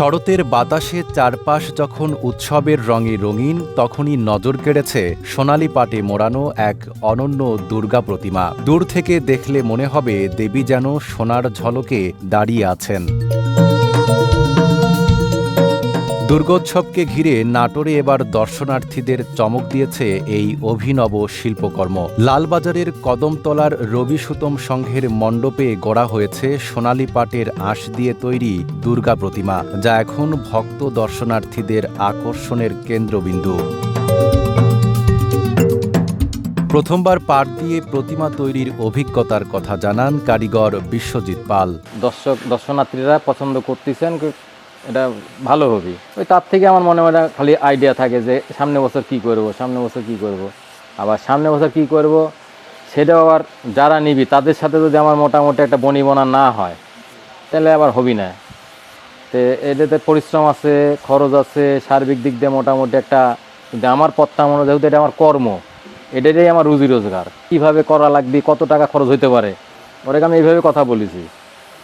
শরতের বাতাসে চারপাশ যখন উৎসবের রঙে রঙিন, তখনই নজর কেড়েছে সোনালি পাটে মোড়ানো এক অনন্য দুর্গা প্রতিমা। দূর থেকে দেখলে মনে হবে দেবী যেন সোনার ঝলকে দাঁড়িয়ে আছেন। দুর্গোৎসবকে ঘিরে নাটোরে এবার দর্শনার্থীদের চমক দিয়েছে এই অভিনব শিল্পকর্ম। লালবাজারের কদমতলার রবি সুতম সংঘের মণ্ডপে গড়া হয়েছে সোনালী পাটের আঁশ দিয়ে তৈরি দুর্গা প্রতিমা, যা এখন ভক্ত দর্শনার্থীদের আকর্ষণের কেন্দ্রবিন্দু। প্রথমবার পাট দিয়ে প্রতিমা তৈরির অভিজ্ঞতার কথা জানান কারিগর বিশ্বজিৎ পাল। দর্শক, দর্শনার্থীরা পছন্দ করতেছেন এটা ভালো হবে ওই তার থেকে আমার মনে মনে খালি আইডিয়া থাকে যে সামনে বছর কি করব, সামনে বছর কি করব। আবার সামনে বছর কি করব, সেটাও আবার যারা নিবি, তাদের সাথে যদি আমার মোটামুটি একটা বনিবনা না হয়, তাহলে আবার হবি না তো এটাতে পরিশ্রম আছে, খরচ আছে, সার্বিক দিক দিয়ে মোটামুটি একটা, কিন্তু আমার পথটা মনে যেহেতু এটা আমার কর্ম, এটাই আমার রুজি রোজগার। কীভাবে করা লাগবে, কত টাকা খরচ হইতে পারে, ওটাকে আমি এইভাবে কথা বলেছি।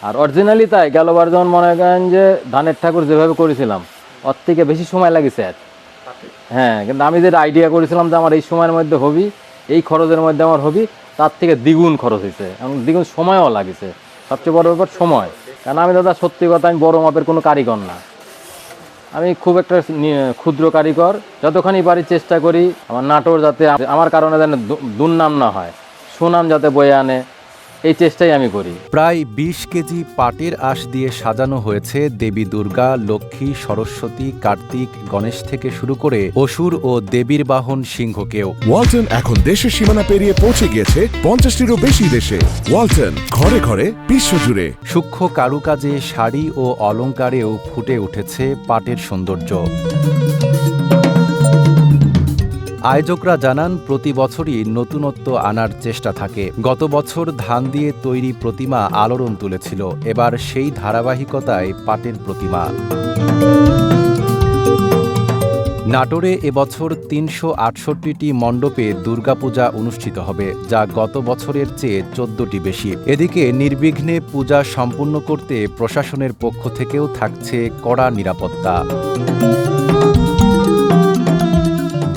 আর অরিজিনালি তাই গেলবার যেমন মনে করেন যে ধানের ঠাকুর যেভাবে করেছিলাম ওর থেকে বেশি সময় লাগেছে আর। হ্যাঁ কিন্তু আমি যেটা আইডিয়া করেছিলাম যে আমার এই সময়ের মধ্যে হবি এই খরচের মধ্যে আমার হবি তার থেকে দ্বিগুণ খরচ হয়েছে এবং দ্বিগুণ সময়ও লাগেছে। সবচেয়ে বড় ব্যাপার সময় কারণ আমি দাদা সত্যি কথা আমি বড় মাপের কোনো কারিগর না। আমি খুব একটা ক্ষুদ্র কারিগর যতখানি পারি চেষ্টা করি আমার নাটোর যাতে আমার কারণে যেন দুর্নাম না হয় সুনাম যাতে বয়ে আনে এই চেষ্টাই আমি করি। প্রায় বিশ কেজি পাটের আঁশ দিয়ে সাজানো হয়েছে দেবী দুর্গা লক্ষ্মী সরস্বতী কার্তিক গণেশ থেকে শুরু করে অসুর ও দেবীর বাহন সিংহকেও। ওয়ালটন এখন দেশের সীমানা পেরিয়ে পৌঁছে গিয়েছে পঞ্চাশটিরও বেশি দেশে। ওয়ালটন ঘরে ঘরে বিশ্বজুড়ে। সূক্ষ্ম কারুকাজে শাড়ি ও অলংকারেও ফুটে উঠেছে পাটের সৌন্দর্য। আয়োজকরা জানান, প্রতি বছরই নতুনত্ব আনার চেষ্টা থাকে। গত বছর ধান দিয়ে তৈরি প্রতিমা আলোড়ন তুলেছিল। এবার সেই ধারাবাহিকতায় পাটের প্রতিমা। নাটোরে এবছর তিনশো আটষট্টিটি মণ্ডপে দুর্গাপূজা অনুষ্ঠিত হবে, যা গত বছরের চেয়ে চোদ্দটি বেশি। এদিকে নির্বিঘ্নে পূজা সম্পূর্ণ করতে প্রশাসনের পক্ষ থেকেও থাকছে কড়া নিরাপত্তা।